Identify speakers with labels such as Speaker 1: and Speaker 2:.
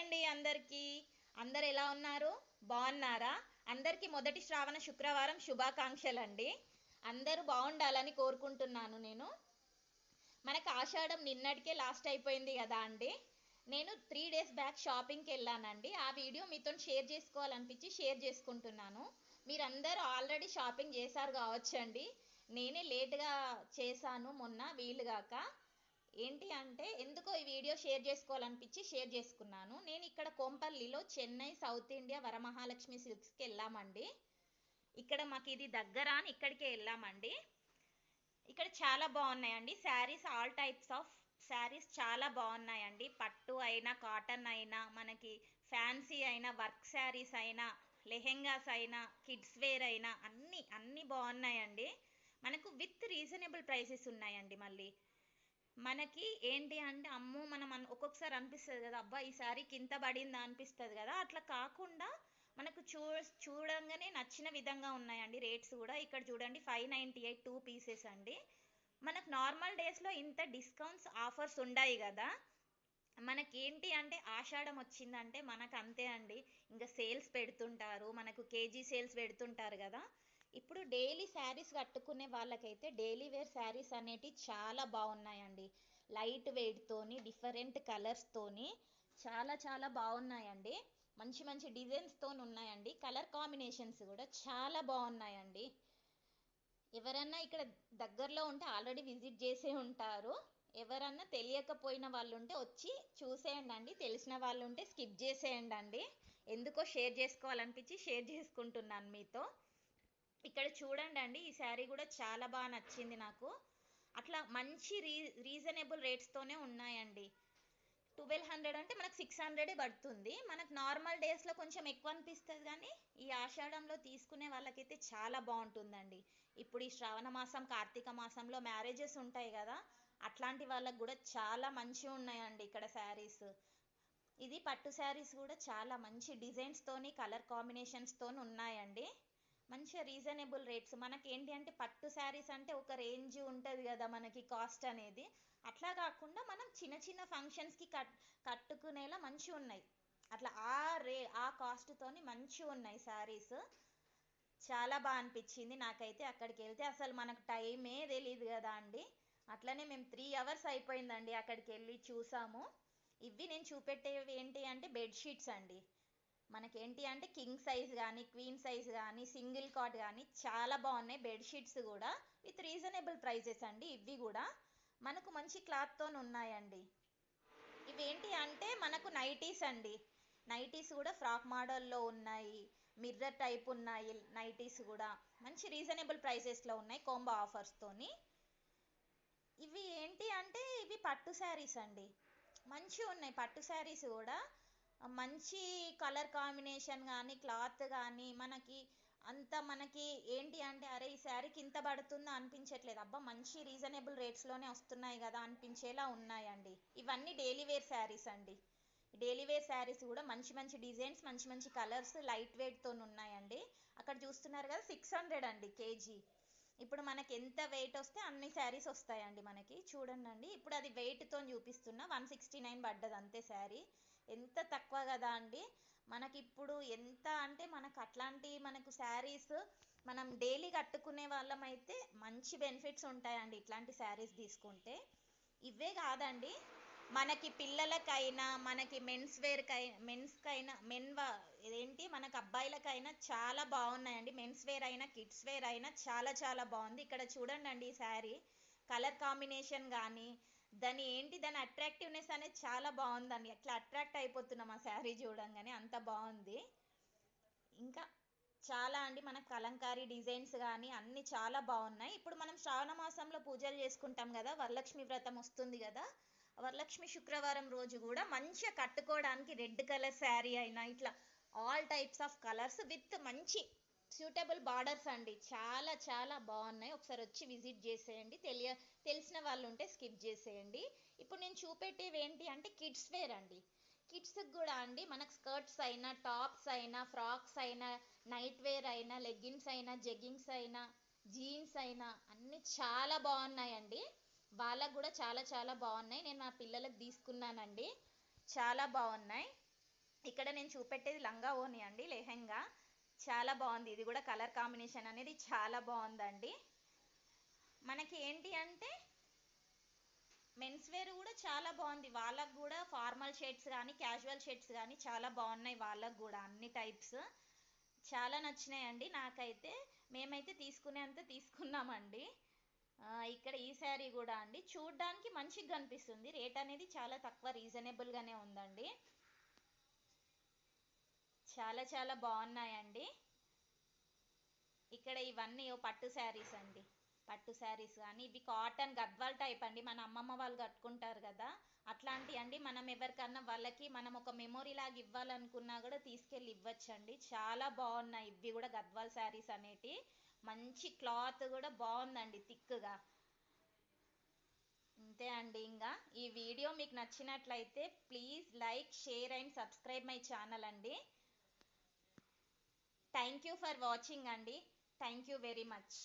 Speaker 1: అండి అందరికీ. అందరు ఎలా ఉన్నారు? బాగున్నారా? అందరికీ మొదటి శ్రావణ శుక్రవారం శుభాకాంక్షలు అండి అందరూ బాగుండాలని కోరుకుంటున్నాను నేను. మనకు ఆషాఢం నిన్నటికే లాస్ట్ అయిపోయింది కదా అండి. నేను త్రీ డేస్ బ్యాక్ షాపింగ్కి వెళ్ళానండి. ఆ వీడియో మీతో షేర్ చేసుకోవాలనిపించి షేర్ చేసుకుంటున్నాను. మీరందరూ ఆల్రెడీ షాపింగ్ చేశారు కావచ్చండి. నేనే లేట్గా చేశాను మొన్న వీలుగాక ఏంటి అంటే ఎందుకో ఈ వీడియో షేర్ చేసుకోవాలనిపించి షేర్ చేసుకున్నాను. నేను ఇక్కడ కోంపల్లిలో చెన్నై సౌత్ ఇండియా వరమహాలక్ష్మి సిల్క్స్కి వెళ్ళామండి. ఇక్కడ మాకు ఇది దగ్గర అని ఇక్కడికే వెళ్ళామండి. ఇక్కడ చాలా బాగున్నాయండి. Sarees all types of sarees చాలా బాగున్నాయండి. పట్టు అయినా కాటన్ అయినా మనకి ఫ్యాన్సీ అయినా వర్క్ శారీస్ అయినా లెహెంగాస్ అయినా కిడ్స్ వేర్ అయినా అన్నీ అన్నీ బాగున్నాయండి. మనకు విత్ రీజనబుల్ ప్రైసెస్ ఉన్నాయండి మళ్ళీ. మనకి ఏంటి అంటే అమ్మో మనం ఒక్కొక్కసారి అనిపిస్తుంది కదా అబ్బా ఈ శారీకి ఇంత పడిందా అనిపిస్తుంది కదా. అట్లా కాకుండా మనకు చూ చూడంగానే నచ్చిన విధంగా ఉన్నాయండి రేట్స్ కూడా. ఇక్కడ చూడండి five ninety eight two pieces అండి. మనకు నార్మల్ డేస్లో ఇంత డిస్కౌంట్స్ ఆఫర్స్ ఉండాయి కదా. మనకి ఏంటి అంటే ఆషాఢం వచ్చిందంటే మనకు అంతే అండి. ఇంకా సేల్స్ పెడుతుంటారు మనకు కేజీ సేల్స్ పెడుతుంటారు కదా. ఇప్పుడు డైలీ శారీస్ కట్టుకునే వాళ్ళకైతే డైలీ వేర్ శారీస్ అనేటివి చాలా బాగున్నాయండి. లైట్ వెయిట్తోని డిఫరెంట్ కలర్స్తోని చాలా చాలా బాగున్నాయండి. మంచి మంచి డిజైన్స్తో ఉన్నాయండి. కలర్ కాంబినేషన్స్ కూడా చాలా బాగున్నాయండి. ఎవరన్నా ఇక్కడ దగ్గరలో ఉంటే ఆల్రెడీ విజిట్ చేసే ఉంటారు. ఎవరన్నా తెలియకపోయిన వాళ్ళు ఉంటే వచ్చి చూసేయండి అండి. తెలిసిన వాళ్ళు ఉంటే స్కిప్ చేసేయండి అండి. ఎందుకో షేర్ చేసుకోవాలనిపించి షేర్ చేసుకుంటున్నాను మీతో. ఇక్కడ చూడండి అండి ఈ శారీ కూడా చాలా బాగా నచ్చింది నాకు. అట్లా మంచి రీ రీజనబుల్ రేట్స్తోనే ఉన్నాయండి. ట్వెల్వ్ హండ్రెడ్ అంటే మనకు సిక్స్ హండ్రెడే పడుతుంది. మనకు నార్మల్ డేస్లో కొంచెం ఎక్కువ అనిపిస్తుంది కానీ ఈ ఆషాఢంలో తీసుకునే వాళ్ళకైతే చాలా బాగుంటుందండి. ఇప్పుడు ఈ శ్రావణ మాసం కార్తీక మాసంలో మ్యారేజెస్ ఉంటాయి కదా అట్లాంటి వాళ్ళకి కూడా చాలా మంచిగా ఉన్నాయండి ఇక్కడ శారీస్. ఇది పట్టు శారీస్ కూడా చాలా మంచి డిజైన్స్తోని కలర్ కాంబినేషన్స్తోని ఉన్నాయండి. మంచిగా రీజనబుల్ రేట్స్ మనకి ఏంటి అంటే పట్టు శారీస్ అంటే ఒక రేంజ్ ఉంటుంది కదా మనకి కాస్ట్ అనేది. అట్లా కాకుండా మనం చిన్న చిన్న ఫంక్షన్స్కి కట్ కట్టుకునేలా మంచిగా ఉన్నాయి. అట్లా ఆ రే ఆ కాస్ట్తోని మంచిగా ఉన్నాయి శారీస్. చాలా బాగా అనిపించింది నాకైతే అక్కడికి వెళ్తే. అసలు మనకు టైమే తెలియదు కదా అండి. అట్లనే మేము త్రీ అవర్స్ అయిపోయిందండి అక్కడికి వెళ్ళి చూసాము. ఇవి నేను చూపెట్టేవి ఏంటి అంటే బెడ్షీట్స్ అండి. మనకేంటి అంటే కింగ్ సైజ్ కానీ క్వీన్ సైజ్ కానీ సింగిల్ కాట్ కానీ చాలా బాగున్నాయి. బెడ్షీట్స్ కూడా విత్ రీజనబుల్ ప్రైజెస్ అండి. ఇవి కూడా మనకు మంచి క్లాత్తో ఉన్నాయండి. ఇవేంటి అంటే మనకు నైటీస్ అండి. నైటీస్ కూడా ఫ్రాక్ మోడల్లో ఉన్నాయి. మిర్రర్ టైప్ ఉన్నాయి నైటీస్ కూడా. మంచి రీజనబుల్ ప్రైసెస్లో ఉన్నాయి కోంబో ఆఫర్స్తోని ఇవి ఏంటి అంటే ఇవి పట్టు శారీస్ అండి. మంచిగా ఉన్నాయి పట్టు శారీస్ కూడా. మంచి కలర్ కాంబినేషన్ కానీ క్లాత్ కానీ మనకి అంత మనకి ఏంటి అంటే అరే ఈ శారీకి ఇంత పడుతుందో అనిపించట్లేదు. అబ్బా మంచి రీజనబుల్ రేట్స్లోనే వస్తున్నాయి కదా అనిపించేలా ఉన్నాయండి. ఇవన్నీ డైలీ వేర్ శారీస్ అండి. డైలీ వేర్ శారీస్ కూడా మంచి మంచి డిజైన్స్ మంచి మంచి కలర్స్ లైట్ వెయిట్తో ఉన్నాయండి. అక్కడ చూస్తున్నారు కదా సిక్స్ హండ్రెడ్ అండి కేజీ. ఇప్పుడు మనకి ఎంత వెయిట్ వస్తే అన్ని శారీస్ వస్తాయండి మనకి. చూడండి అండి ఇప్పుడు అది వెయిట్తో చూపిస్తున్నా వన్ సిక్స్టీ నైన్ పడ్డది అంతే శారీ. ఎంత తక్కువ కదా అండి. మనకిప్పుడు ఎంత అంటే మనకు అట్లాంటి మనకు శారీస్ మనం డైలీ కట్టుకునే వాళ్ళం అయితే మంచి బెనిఫిట్స్ ఉంటాయండి ఇట్లాంటి శారీస్ తీసుకుంటే. ఇవే కాదండి. మనకి పిల్లలకైనా మనకి మెన్స్ వేర్కై మెన్స్కైనా మెన్ వా ఏంటి మనకు అబ్బాయిలకైనా చాలా బాగున్నాయండి. మెన్స్ వేర్ అయినా కిడ్స్ వేర్ అయినా చాలా చాలా బాగుంది. ఇక్కడ చూడండి అండి ఈ శారీ. కలర్ కాంబినేషన్ కానీ దాని ఏంటి దాని అట్రాక్టివ్నెస్ అనేది చాలా బాగుందండి. అట్లా అట్రాక్ట్ అయిపోతున్నాం ఆ శారీ చూడంగానే అంత బాగుంది. ఇంకా చాలా అండి మనకు కలంకారీ డిజైన్స్ కానీ అన్నీ చాలా బాగున్నాయి. ఇప్పుడు మనం శ్రావణ మాసంలో పూజలు చేసుకుంటాం కదా వరలక్ష్మి వ్రతం వస్తుంది కదా వరలక్ష్మి శుక్రవారం రోజు కూడా మంచిగా కట్టుకోవడానికి రెడ్ కలర్ శారీ అయినా ఇట్లా all types of colours with మంచి సూటబుల్ బార్డర్స్ అండి. చాలా చాలా బాగున్నాయి. ఒకసారి వచ్చి విజిట్ చేసేయండి. తెలియ తెలిసిన వాళ్ళు ఉంటే స్కిప్ చేసేయండి. ఇప్పుడు నేను చూపెట్టేవి ఏంటి అంటే కిడ్స్ వేర్ అండి. కిడ్స్కి కూడా అండి మనకు స్కర్ట్స్ అయినా టాప్స్ అయినా ఫ్రాక్స్ అయినా నైట్ వేర్ అయినా లెగ్గిన్స్ అయినా జెగ్గింగ్స్ అయినా జీన్స్ అయినా అన్నీ చాలా బాగున్నాయండి. వాళ్ళకు కూడా చాలా చాలా బాగున్నాయి. నేను నా పిల్లలకు తీసుకున్నానండి. చాలా బాగున్నాయి. ఇక్కడ నేను చూపెట్టేది లంగా ఓని అండి లెహెంగా చాలా బాగుంది. ఇది కూడా కలర్ కాంబినేషన్ అనేది చాలా బాగుందండి. మనకి ఏంటి అంటే మెన్స్ వేర్ కూడా చాలా బాగుంది. వాళ్ళకు కూడా ఫార్మల్ షర్ట్స్ కానీ క్యాజువల్ షర్ట్స్ కానీ చాలా బాగున్నాయి వాళ్ళకు కూడా అన్ని టైప్స్ చాలా నచ్చినాయండి. నాకైతే మేమైతే తీసుకునేంత తీసుకున్నామండి. ఇక్కడ ఈ శారీ కూడా అండి. చూడడానికి మంచిగా కనిపిస్తుంది రేట్ అనేది చాలా తక్కువ రీజనబుల్గానే ఉందండి. చాలా చాలా బాగున్నాయండి. ఇక్కడ ఇవన్నీ పట్టు శారీస్ అండి. పట్టు శారీస్ కానీ ఇవి కాటన్ గద్వాల్ టైప్ అండి. మన అమ్మమ్మ వాళ్ళు కట్టుకుంటారు కదా. అట్లాంటి అండి మనం ఎవరికన్నా వాళ్ళకి మనం ఒక మెమొరీ లాగా ఇవ్వాలనుకున్నా కూడా తీసుకెళ్ళి ఇవ్వచ్చండి. చాలా బాగున్నాయి. ఇవి కూడా గద్వాల్ శారీస్ అనేటి. మంచి క్లాత్ కూడా బాగుందండి థిక్గా. అంతే అండి ఇంకా. ఈ వీడియో మీకు నచ్చినట్లయితే please like share and subscribe my channel అండి. థ్యాంక్ యూ ఫర్ వాచింగ్ అండి థ్యాంక్ యూ వెరీ మచ్